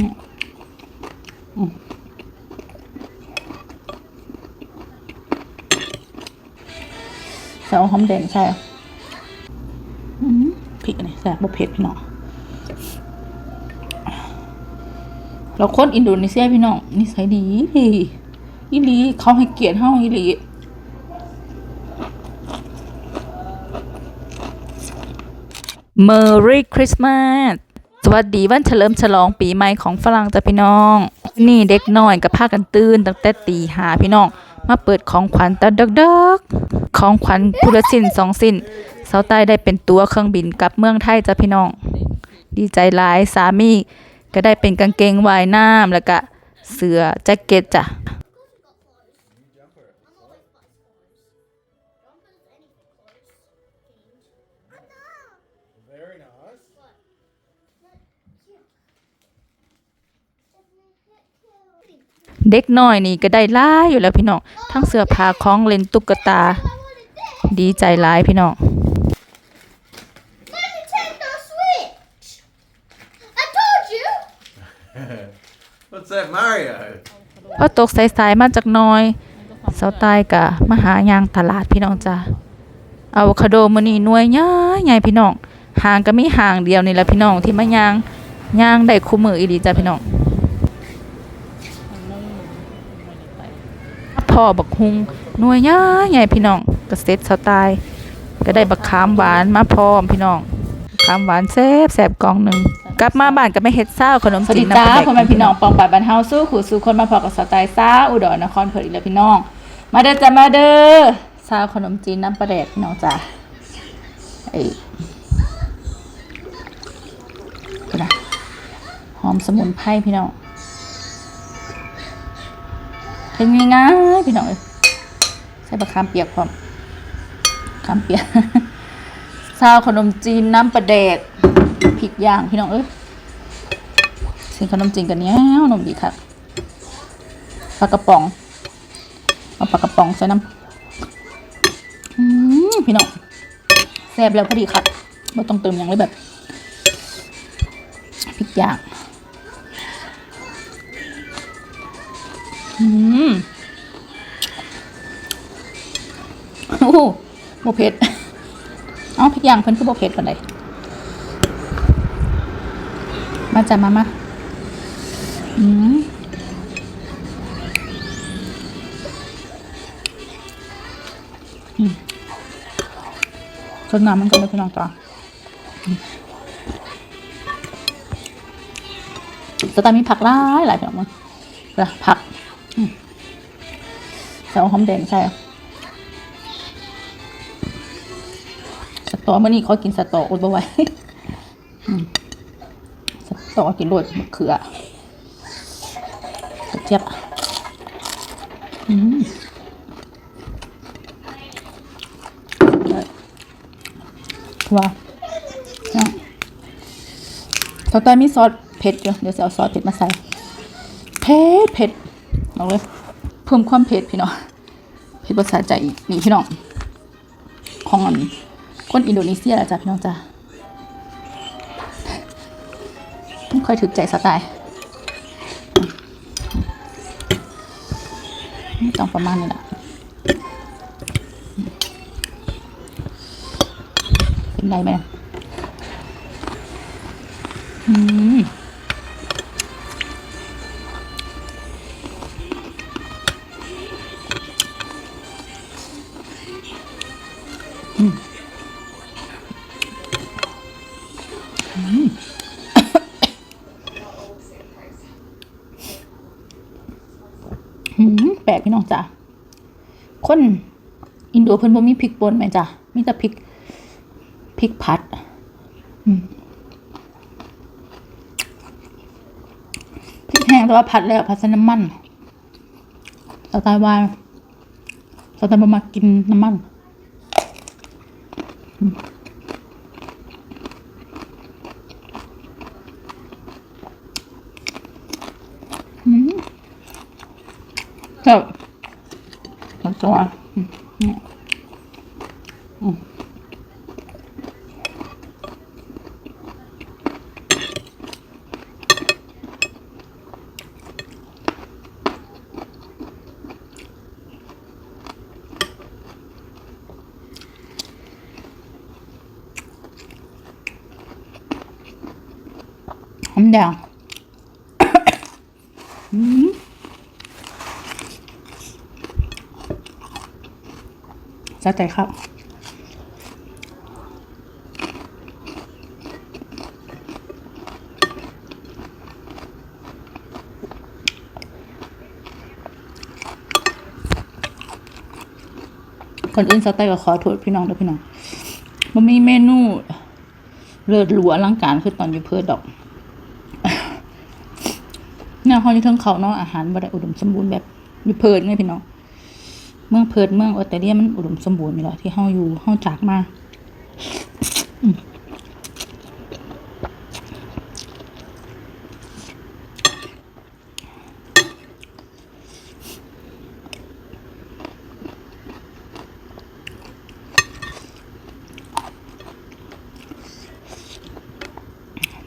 เนี่ยอืมใส่หอมแดงใช่อืมพริกนนี้ใส่บะเผ็ดพี่น้องเราคนอินโดนีเซียพี่น้องนิสัยดีดีอีลีเขาให้เกียรติเฮาอีลี Merry Christmas ส วัสดีวันเฉลิมฉลองปีใหม่ของฝรั่งจ้ะพี่น้อง นี่เด็กน้อยกับพากันตื่นตั้งแต่ตีหาพี่น้อง มาเปิดของขวัญตอนดึกๆของขวัญพุละสินสองสินเสาใต้ได้เป็นตัวเครื่องบินกลับเมืองไทยจ้ะพี่น้อง ดีใจหลายสามี ก็ได้เป็นกางเกงว่ายน้ำแล้วก็เสื้อแจ็คเก็ตจ้ะ เด็กน้อยนี่ก็ได้หลายอยู่แล้วพี่น้องทั้งเสื้อผ้าของเล่นตุ๊กตา ดีใจหลายพี่น้อง My Nintendo Switch! I told you! What's that, Mario? พอตกสายๆมาจากหน้อยเสาใต้กะมาหายางตลาดพี่น้องจ้าอะโวคาโดมื้อนี้หน่วยใหญ่ใหญ่พี่น้องห่างก็มีห่างเดียวนี่แหละพี่น้องที่มายางยางได้คู่มืออีหลีจ้าพี่น้อง พ่อบักฮุงหน่วยใหญ่ใหญ่พี่น้องก็เซ็ตเสาใต้ก็ได้บักขามหวานมาพร้อมพี่น้องบักขามหวานแซ่บแซ่บกล่องหนึงกลับมาบ้านก็ไม่เฮ็ดซ่าวขนมจีนน้ำปลาแดกพ่อแม่พี่น้องปองปายบ้านเฮาสู้ขู่สู้คนมาพอกับสไตล์ซ่าอุดรนครเพิ่นอีกแล้วพี่น้อง มาเด้อจ้ามาเด้อซาวขนมจีนน้ำปลาแดกพี่น้องจ้าไอ้นะหอมสมุนไพรพี่น้อง เป็นง่ายๆพี่น้องเอ้ยใส่บะขามเปียกพร้อมขามเปียกซาวขนมจีนน้ำปลาแดกพริกย่างพี่น้องเอ้ยซื้อขนมจีนกันเนี้ยนมดีค่ะปลากระป๋องเอาปลากระป๋องใส่น้ำพี่น้องแซ่บแล้วพอดีครับไม่ต้องเติมย่างเลยแบบพริกย่าง อืมโอ้โหโบเผ็ดเอาพริกย่างเพิ่นคือโบเผ็ดกันเลยมาจ้ะมามาอืมสดน้ำมันก็ไม่พี่น้องจ้าสตาร์มีผักหลายหลายแบบมันละผัก ใส่หอมแดงใส่สตอเมื่อนี้เขากินสตออดบ่ไหวอืมสตอกินโรดมะเขือกระเจี๊ยบอืมว่าเนี่ยต่อไปมีซอสเผ็ดอยู่เดี๋ยวจะเอาซอสเผ็ดมาใส่ เผ็ดเผ็ดเอาเลย เพิ่มความเผ็ดพี่น้องเผ็ดภาษาใจอีกนี่พี่น้องของอันคนอินโดนีเซียจ้ะพี่น้องจ้ะไม่ค่อยถึกใจสไตล์ต้องประมาณนี้แหละเป็นไรไหมอืม แปลกพี่น้องจ้ะคนอินโดเพิ่นบ่มีพริกป่นไหมจ้ะมีแต่พริกพริกผัดพริกแห้งแต่ว่าผัดแล้วผัดใส่น้ำมันสไตล์วายสไตล์บมากินน้ำมัน 컵. 좋아. 응. 응. 응. 근데 สะใจครับคนอื่นสไตล์ก็ขอโทษพี่น้องด้วยพี่น้องมันมีเมนูเลิศหรูอลังการคือตอนอยู่เพื่อดอกเนี่ยเขาอยู่เทั้งเขาเนาะอาหารบ่ได้อุดมสมบูรณ์แบบอยู่เพิดไงพี่น้อง เมืองเพิดเมืองออสเตรเลียมันอุดมสมบูรณ์นี่แหละที่เฮาอยู่เฮาจากมา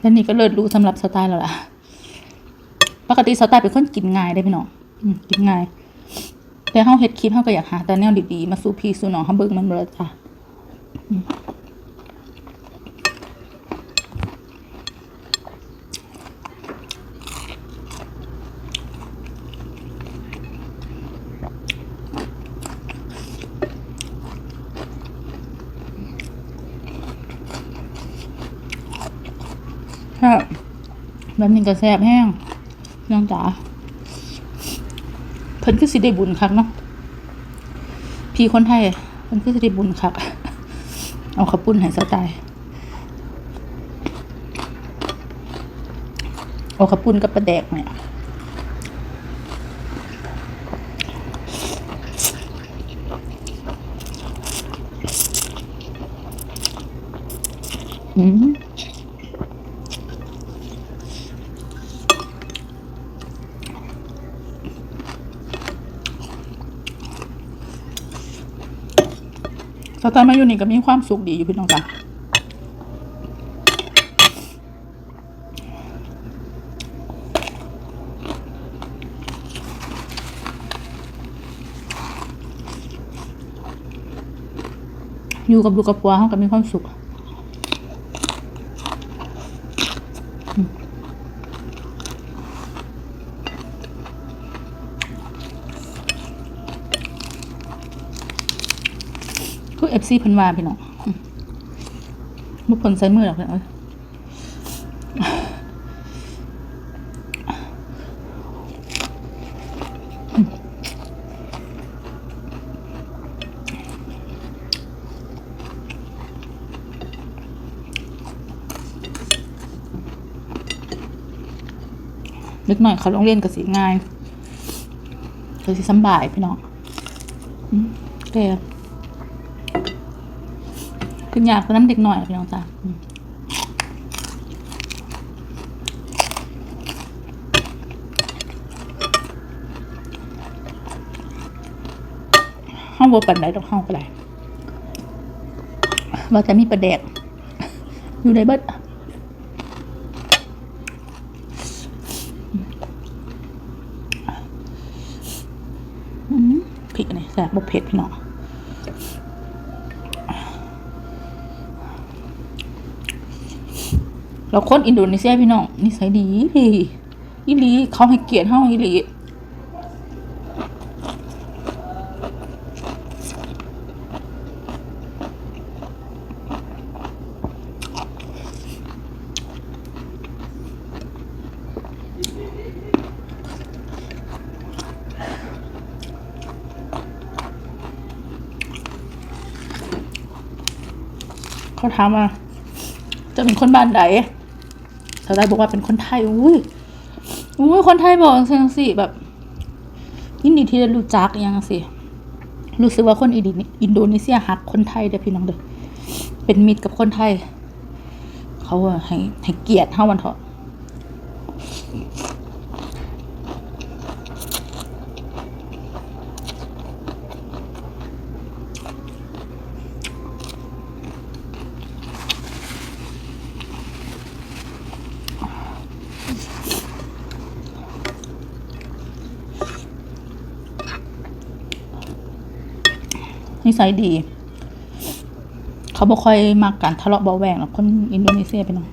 แล้วนี่ก็เลิศรู้สำหรับสไตล์แล้วล่ะ ปกติสไตล์เป็นคนกินง่ายได้พี่น้องกินง่าย แต่เฮาเฮ็ดคลิปเฮาก็อยากหาแต่แนวดีๆมาสู่พี่สู่น้องเฮาเบิ่งมันเบิดจ้ะอืมครับแบบนี้ก็แซ่บแห้งน้องจ๋า เพิ่นคือสิได้บุญคักเนาะพี่คนไทยเพิ่นคือสิได้บุญคัก เอาข้าวปุ้นให้สไตล์เอาข้าวปุ้นกับปลาแดกเนี่ยอืม สไตล์มาอยู่นี่ก็มีความสุขดีอยู่พี่น้องจ้ะอยู่กับลูกกับปัวเขาก็มีความสุข คือเอฟซีเพิ่นวาพี่น้องมบุผลใส่มือหรอกเพิ่นเอ้ยเล็กหน่อยเขาโรงเรียนก็สิง่ายก็สิสบายพี่น้องอืมแต่ คือยากกว่าน้ำเด็กหน่อยพี่น้องจ้ะอืมห้องบัวปันไหนดอกห้องก็ได้ว่าจะมีประแดก อยู่ในเบิดอืมพริกอันนี่แซ่บบกเผ็ดพี่น้อง เราคนอินโดนีเซียพี่น้องนิสัยดีดีอีลีเขาให้เกียรติเฮาอีลีเขาถามว่าจะเป็นคนบ้านใด สาวได้บอกว่าเป็นคนไทยอุ้ยอุ้ยคนไทยบอกยังสิแบบยินดีที่ได้รู้จักยังสิรู้สึกว่าคนอินโดนีอินโดนีเซียหักคนไทยเด้อพี่น้องเด้อเป็นมิตรกับคนไทย เขาอะให้ให้เกียรติเฮาวันเถอะ นิสัยดี เขาบ่ค่อยมากการทะเลาะเบาะแวงหรอกคนอินโดนีเซียไปหน่อย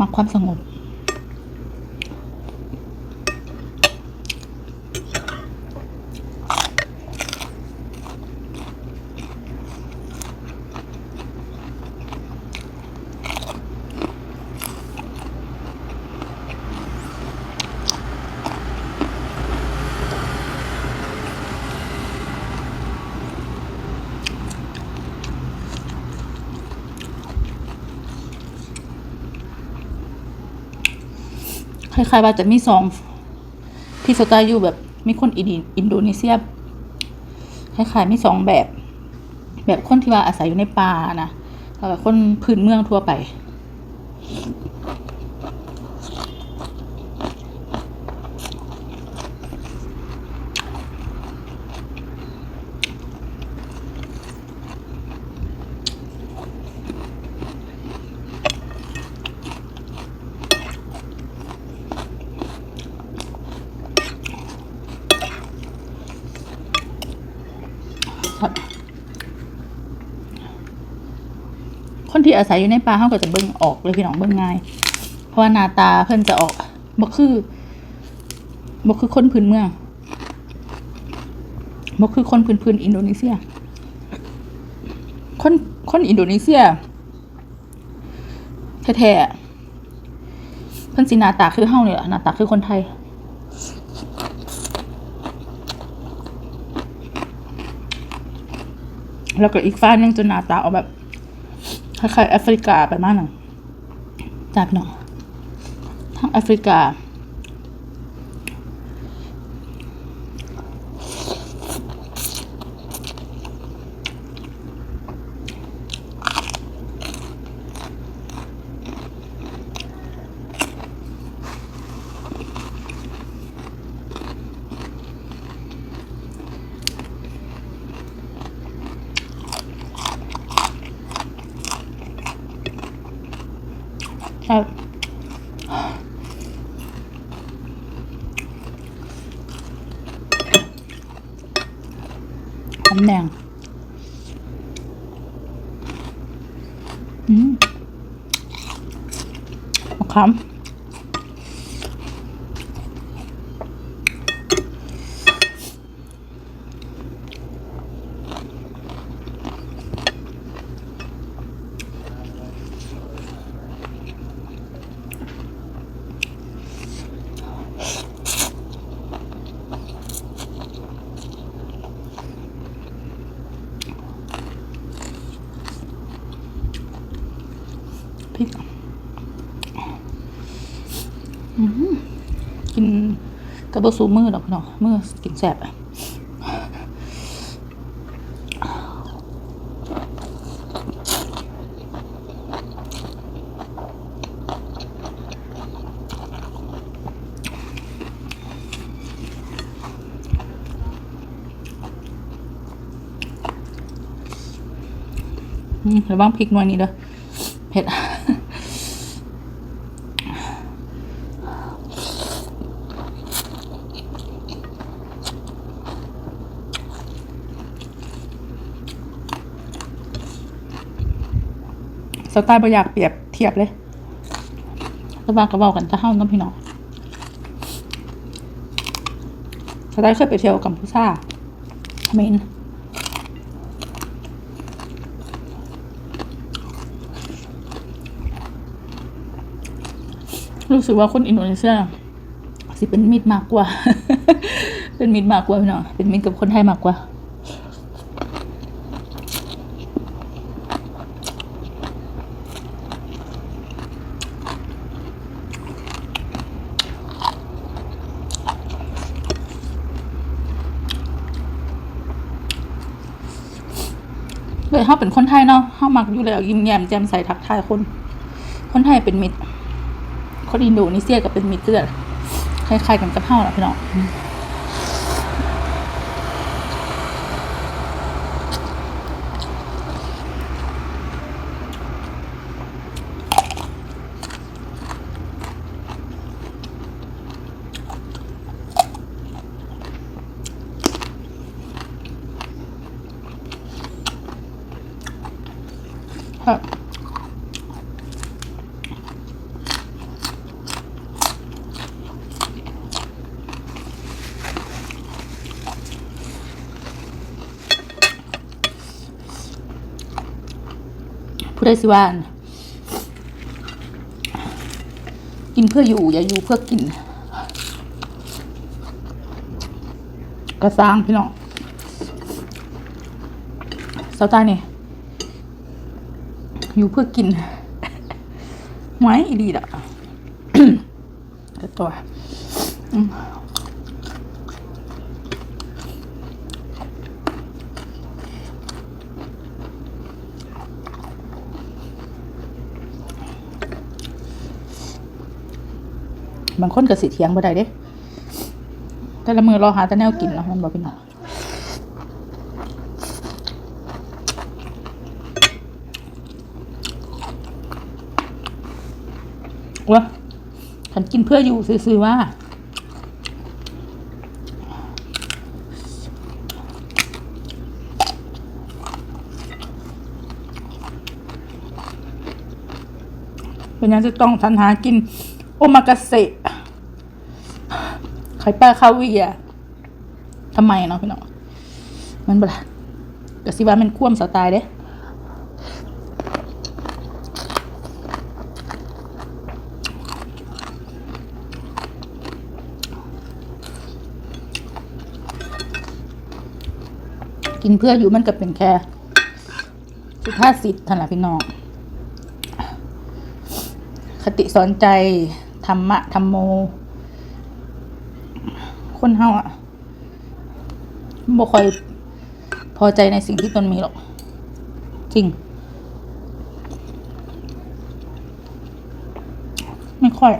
มักความสงบ คล้ายๆว่าจะมีสองที่สไตล์อยู่แบบมีคนอินอินโดนีเซียคล้ายๆมีสองแบบ แบบคนที่ว่าอาศัยอยู่ในป่านะแล้วก็คนพื้นเมืองทั่วไป ครับคนที่อาศัยอยู่ในป่าเขาก็จะเบิ่งออกเลยพี่น้องเบิ่งง่าย เพราะว่าหน้าตาเพิ่นจะออกบ่คือบ่คือคนพื้นเมืองบ่คือคนพื้นพื้นอินโดนีเซีย คนคนอินโดนีเซียแท้ๆเพิ่นสิหน้าตาคือเฮานี่ล่ะหน้าตาคือคนไทย แล้วก็อีกฝ้านึงจะหน้าตาออกแบบคล้ายๆแอฟริกาไปมาณนั้นจ้าพี่น้องทางแอฟริกา หอมแดงอืมมะขาม พริกกินกระเบื้อกสูมือดอกพี่น้องมือกินแสบอะอืมระวังพริกหน่วยนี้เด้อเผ็ด ส ไตล์บอยากเปรียบเทียบเลยแต่ว่ากระเบากันจะเข้าน้ำพี่น้องสไตล์เคยไปเที่ยวกัมพูชาเมรรู้สึกว่าคนอินโดนีเซียสิเป็นมิตรมากกว่า เป็นมิตรมากกว่าพี่น้องเป็นมิตรกับคนไทยมากกว่า เลยเขาเป็นคนไทยเนาะเขามักอยู่แล้วยิ้มแย้มแจ่มใสทักทายคน คนไทยเป็นมิตร คนอินโดนีเซียก็เป็นมิตรเกือคล้ายๆกันกับเฮาล่ะพี่น้อง ผู้ใดสิว่านกินเพื่ออยู่อย่าอยู่เพื่อกินกระซ้างพี่น้องสาวตาเนี่ยอยู่เพื่อกินไว้อีดีดะกระตัว บางคนก็สิเถียงบ่ได้เด้แต่ละมือรอหาแต่แนวกินเนาะมันบอกพี่น้องวะฉันกินเพื่ออยู่ซื้อๆว่าเป็นยังจะต้องทันหากิน โอมากาเสะ ไข่ปลาคาเวียทำไมเนาะพี่น้องมันบลากะสิว่ามันคว่ำสไตล์เด้กินเพื่ออยู่มันก็เป็นแค่สุภาษิตท่านละพี่น้อง คติสอนใจ ธรรมะ ธรรมโม คนเฮาอะบ่ค่อยพอใจในสิ่งที่ตนมีหรอก จริง ไม่ค่อย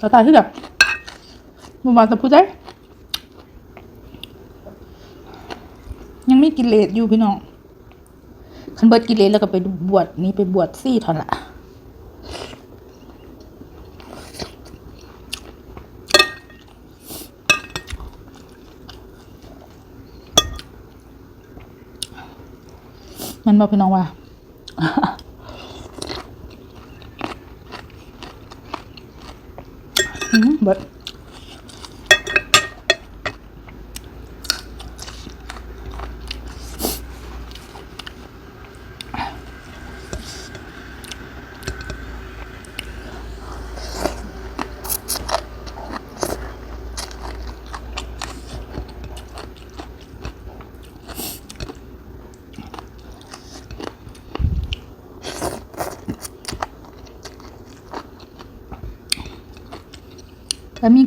สไตล์ที่แบบบวานแต่พูดได้ยังไม่กินเลสอยู่พี่น้อง บิดกิเลสแล้วก็ไปบวชนี่ไปบวชซี่ทอนละมันบอกพี่น้องว่าอืมเบิด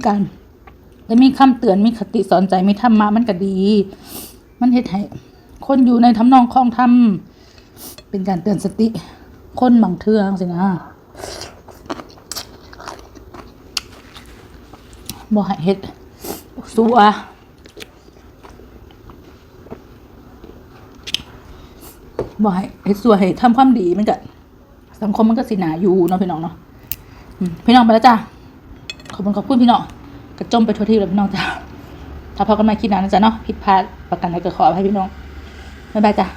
การแล้วมีคำเตือนมีคติสอนใจมีธรรมะมันก็ดี มันเฮ็ดให้คนอยู่ในทำนองคลองธรรมเป็นการเตือนสติ คนบางเทืองสินะบ่ให้เฮ็ดสัวบ่ให้เฮ็ดสัวให้ทำความดีมันก็สังคมมันก็สิหนาอยู่เนาะพี่น้องเนาะพี่น้องไปแล้วจ้าขอบคุณขอบคุณพี่น้อง กระจมไปทั่วที่เลยพี่น้องจ้าถ้าพอกันมาคิดนานนะจ๊ะเนาะผิดพลาดประกันอะไรก็ขออภัยพี่น้องบ๊ายบายจ้ะ